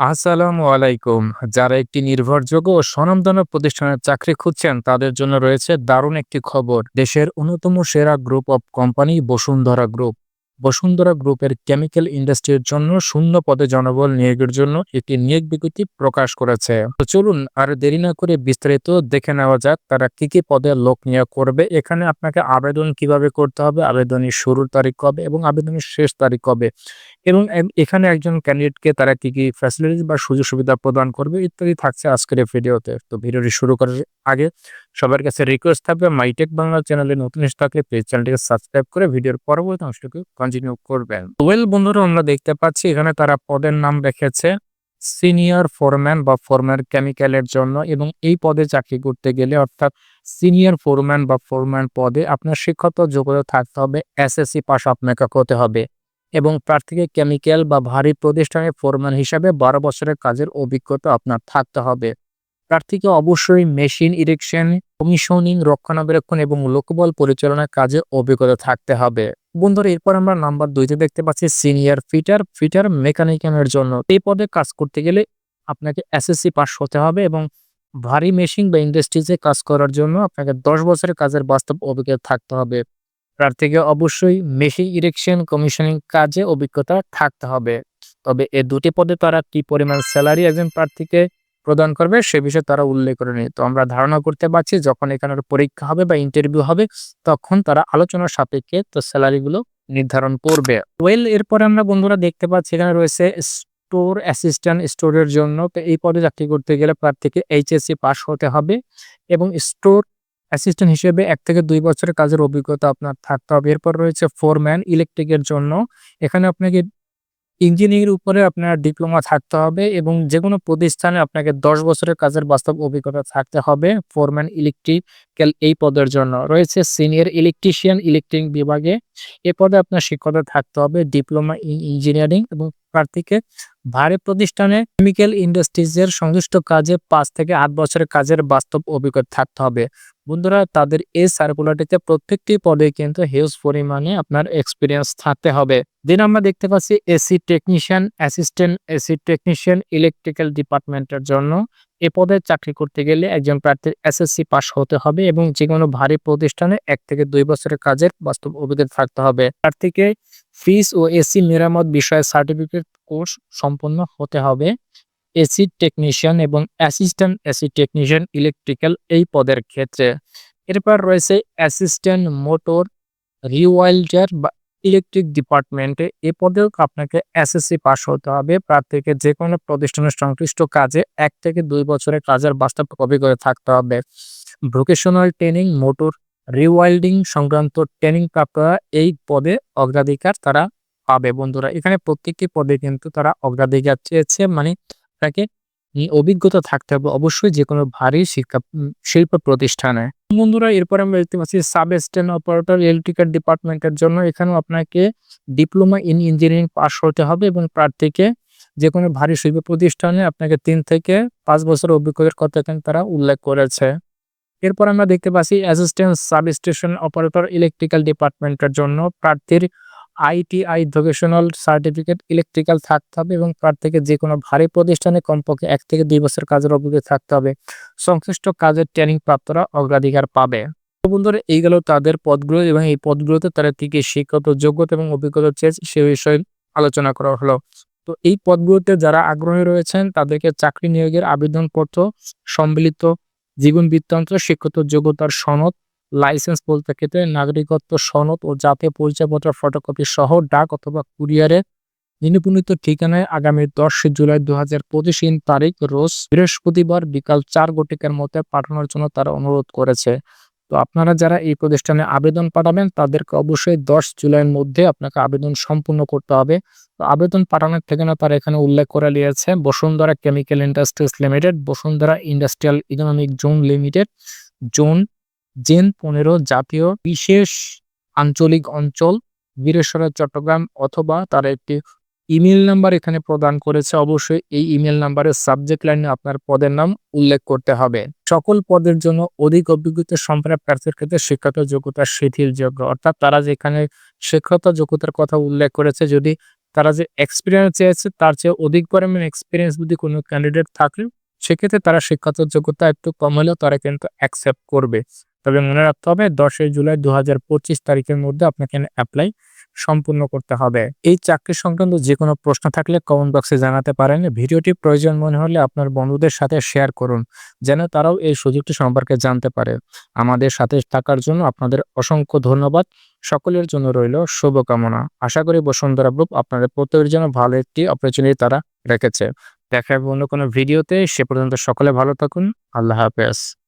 আসসালামু আলাইকুম। যারা একটি নির্ভরযোগ্য ও স্বনামধন্য প্রতিষ্ঠানের চাকরি খুঁজছেন, তাদের জন্য রয়েছে দারুণ একটি খবর। দেশের অন্যতম সেরা group of company Bashundhara group. Bashundhara গ্রুপের কেমিক্যাল ইন্ডাস্ট্রির জন্য শূন্য পদে জনবল নিয়োগের জন্য একটি নিয়োগ বিজ্ঞপ্তি প্রকাশ করেছে। তো চলুন আর দেরি না করে বিস্তারিত দেখে নেওয়া যাক তারা কি কি পদে লোক নিয়োগ করবে। এখানে আপনাকে আবেদন কীভাবে করতে হবে, আবেদনের শুরুর তারিখ কবে এবং আবেদনের শেষ তারিখ কবে এবং এখানে একজন ক্যান্ডিডেটকে তারা কি কি ফ্যাসিলিটিস বা সুযোগ সুবিধা প্রদান করবে ইত্যাদি থাকছে আজকের ভিডিওতে তো। ভিডিওটি শুরু করার আগে সবার কাছে রিকোয়েস্ট থাকবে মাইটেক বাংলা চ্যানেলে নতুন এসে থাকলে প্লিজ চ্যানেলটিকে সাবস্ক্রাইব করে ভিডিওর পরবর্তী অংশটুকু কন্টিনিউ করবেন। ওয়েল বন্ধুরা, আমরা দেখতে পাচ্ছি এখানে তারা পদের নাম রেখেছে সিনিয়র ফোরম্যান বা ফোরম্যান কেমিক্যালের জন্য এবং এই পদে চাকরি করতে গেলে অর্থাৎ সিনিয়র ফোরম্যান বা ফোরম্যান পদে আপনার শিক্ষত যোগ্যতা থাকতে হবে এসএসসি পাস আপনাকে হতে হবে এবং প্রার্থীকে কেমিক্যাল বা ভারী প্রতিষ্ঠানে ফোরম্যান হিসাবে বারো বছরের কাজের অভিজ্ঞতা আপনার থাকতে হবে। প্রার্থীকে অবশ্যই মেশিন ইরেকশন, কমিশনিং, রক্ষণাবেক্ষণ এবং লোকবল পরিচালনার কাজে অভিজ্ঞতা থাকতে হবে। বন্ধুরা, এরপর আমরা নাম্বার দুইতে দেখতে পাচ্ছি সিনিয়র ফিটার ফিটার মেকানিক্যানের জন্য। এই পদে কাজ করতে গেলে আপনাকে এসএসসি পাস হতে হবে এবং ভারী মেশিন বা ইন্ডাস্ট্রিজে কাজ করার জন্য আপনাকে দশ বছরের কাজের বাস্তব অভিজ্ঞতা থাকতে হবে। প্রার্থীকে অবশ্যই মেশিন ইরেকশন, কমিশনিং কাজে অভিজ্ঞতা থাকতে হবে। তবে এ দুটি পদে তারা কি পরিমাণ স্যালারি একজন প্রার্থীকে প্রদান করবে, সে বিষয়ে তারা উল্লেখ করে নি তো আমরা ধারণা করতে পারছি যখন এখানে পরীক্ষা হবে বা ইন্টারভিউ হবে, তখন তারা আলোচনার সাপেক্ষে তো স্যালারিগুলো নির্ধারণ করবে। ওয়েল এরপরে আমরা বন্ধুরা দেখতে পাচ্ছি এখানে রয়েছে স্টোর অ্যাসিস্ট্যান্ট স্টোরের জন্য। এই পদে চাকরি করতে গেলে প্রার্থীকে এইচএসসি পাস হতে হবে এবং স্টোর অ্যাসিস্ট্যান্ট হিসেবে এক থেকে দুই বছরের কাজের অভিজ্ঞতা আপনার থাকতে হবে। এরপর রয়েছে ফোরম্যান ইলেকট্রিকের জন্য। এখানে আপনাকে ইঞ্জিনিয়ারিং উপরে আপনার ডিপ্লোমা থাকতে হবে এবং যে কোনো প্রতিষ্ঠানে আপনাকে দশ বছরের কাজের বাস্তব অভিজ্ঞতা থাকতে হবে। ফোরম্যান ইলেকট্রিক্যাল এই পদের জন্য। রয়েছে সিনিয়র ইলেকট্রিশিয়ান ইলেকট্রিক বিভাগে। এ পদে আপনার শিক্ষকতা থাকতে হবে ডিপ্লোমা ইন ইঞ্জিনিয়ারিং এবং প্রার্থীকে ভারী প্রতিষ্ঠানে কেমিক্যাল ইন্ডাস্ট্রিজের সংশ্লিষ্ট কাজে পাঁচ থেকে আট বছরের কাজের বাস্তব অভিজ্ঞতা থাকতে হবে। বন্ধুরা, তাদের এই সার্কুলারটিতে প্রত্যেকটি পদে কিন্তু হিউজ পরিমাণে আপনার এক্সপিরিয়েন্স থাকতে হবে। দিন আমরা দেখতে পাচ্ছি AC technician assistant AC technician electrical ডিপার্টমেন্টের জন্য। এ পদে চাকরি করতে গেলে একজন প্রার্থীর এসএসসি পাস হতে হবে এবং যে কোনো ভারী প্রতিষ্ঠানে এক থেকে দুই বছরের কাজের বাস্তব অভিজ্ঞতা থাকতে হবে। প্রার্থীকে ফিস ও এসি মেরামত বিষয়ে সার্টিফিকেট কোর্স সম্পন্ন হতে হবে। এসি টেকনিশিয়ান এবং অ্যাসিস্ট্যান্ট এসি টেকনিশিয়ান ইলেকট্রিক্যাল এই পদের ক্ষেত্রে। এরপর রয়েছে অ্যাসিস্ট্যান্ট মোটর, রিওয়াইল্ডার বা ইলেকট্রিক ডিপার্টমেন্টে এ পদেও আপনাকে এসএসসি পাস হতে হবে। প্রার্থীকে যে কোনো প্রতিষ্ঠানের সংশ্লিষ্ট কাজে এক থেকে দুই বছরের কাজের বাস্তব অভিজ্ঞতা থাকতে হবে। ভোকেশনাল ট্রেনিং মোটর রিওয়াইল্ডিং সংক্রান্ত ট্রেনিং প্রাপ্তরা এই পদে অগ্রাধিকার তারা পাবে বন্ধুরা। এখানে প্রত্যেকটি পদে কিন্তু তারা অগ্রাধিকার চেয়েছে মানে তাকে অভিজ্ঞতা থাকতে হবে অবশ্যই যে কোনো ভারী শিক্ষা শিল্প প্রতিষ্ঠানে। বন্ধুরা, এরপর আমরা দেখতে পাচ্ছি সাব স্টেন অপারেটর ইলেকট্রিক্যাল ডিপার্টমেন্টের জন্য এখানেও আপনাকে ডিপ্লোমা ইন ইঞ্জিনিয়ারিং পাস হতে হবে এবং প্রার্থীকে যে কোনো ভারী শিল্প প্রতিষ্ঠানে আপনাকে তিন থেকে পাঁচ বছর অভিজ্ঞতার কথা এখানে তারা উল্লেখ করেছে। এরপর আমরা দেখতে পাচ্ছি assistant sub station operator, electrical ডিপার্টমেন্টের জন্য প্রার্থীর আইটিআই ভোকেশনাল সার্টিফিকেট ইলেকট্রিক্যাল থাকতে হবে এবং প্রার্থীকে যে কোনো ভারী প্রতিষ্ঠানে কমপক্ষে এক থেকে দুই বছর কাজের অভিজ্ঞতা থাকতে হবে। সংশ্লিষ্ট কাজের ট্রেনিং প্রাপ্তরা অগ্রাধিকার পাবে। বন্ধুরা, এই গেল তাদের পদগুলো এবং এই পদগুলোতে তারা কি কি শিক্ষত যোগ্যতা এবং অভিজ্ঞতা চেয়েছে সে বিষয়ে আলোচনা করা হলো। তো এই পদগুলোতে যারা আগ্রহী রয়েছেন, তাদেরকে চাকরি নিয়োগের আবেদনপত্র, সম্মিলিত জীবন বৃত্তান্ত শিক্ষত যোগ্যতার সনদ লাইসেন্স বলতে ক্ষেত্রে নাগরিকত্ব সনদ ও জাতীয় পরিচয়পত্র ফটোকপি সহ ডাক অথবা কুরিয়ারে নিম্নবর্ণিত ঠিকানায় আগামী দশ জুলাই দু হাজার পঁচিশ তারিখ রোজ বৃহস্পতিবার বিকাল চার ঘটিকার মধ্যে পাঠানোর জন্য তারা অনুরোধ করেছে। তো আপনারা যারা এই প্রতিষ্ঠানে আবেদন পাঠাবেন, তাদেরকে অবশ্যই দশ জুলাইয়ের মধ্যে আপনাকে আবেদন সম্পূর্ণ করতে হবে। তো আবেদন পাঠানোর ঠিকানা তারা এখানে উল্লেখ করে নিয়েছে Bashundhara chemical industries limited, Bashundhara industrial economic zone limited, zone gen পনেরো জাতীয় বিশেষ আঞ্চলিক অঞ্চল বীরেশ্বরা চট্টগ্রাম অথবা তার একটি ইমেল নাম্বার এখানে প্রদান করেছে। অবশ্যই এই ইমেল নাম্বারের সাবজেক্ট লাইনে আপনার পদের নাম উল্লেখ করতে হবে। সকল পদের জন্য অধিক অভিজ্ঞতা সম্পন্ন প্রার্থীর ক্ষেত্রে শিক্ষাগত যোগ্যতা শিথিল যোগ্য। অর্থাৎ তারা যেখানে শিক্ষাগত যোগ্যতার কথা উল্লেখ করেছে, যদি তারা যে এক্সপিরিয়েন্স চেয়েছে, তার চেয়ে অধিক পরিমাণ এক্সপিরিয়েন্স যদি কোনো ক্যান্ডিডেট থাকে, সেক্ষেত্রে তারা শিক্ষাগত যোগ্যতা একটু কম হলেও তারা কিন্তু অ্যাকসেপ্ট করবে। তবে মনে রাখতে হবে দশই জুলাই দু হাজার পঁচিশ তারিখের মধ্যে আপনাকে অ্যাপ্লাই সম্পূর্ণ করতে হবে। এই চাকরি সংক্রান্ত যে কোনো প্রশ্ন থাকলে কমেন্ট বক্সে জানাতে পারেন। ভিডিওটি প্রয়োজন মনে হলে আপনার বন্ধুদের সাথে শেয়ার করুন, যেন তারাও এই সুযোগটি সম্পর্কে জানতে পারে। আমাদের সাথে থাকার জন্য আপনাদের অসংখ্য ধন্যবাদ। সকলের জন্য রইল শুভকামনা। আশা করি বসুন্ধরা গ্রুপ আপনাদের প্রত্যেকের জন্য ভালো একটি অপরচুনিটি তারা রেখেছে। দেখা হবে অন্য কোনো ভিডিওতে। সে পর্যন্ত সকলে ভালো থাকুন। আল্লাহ হাফেজ।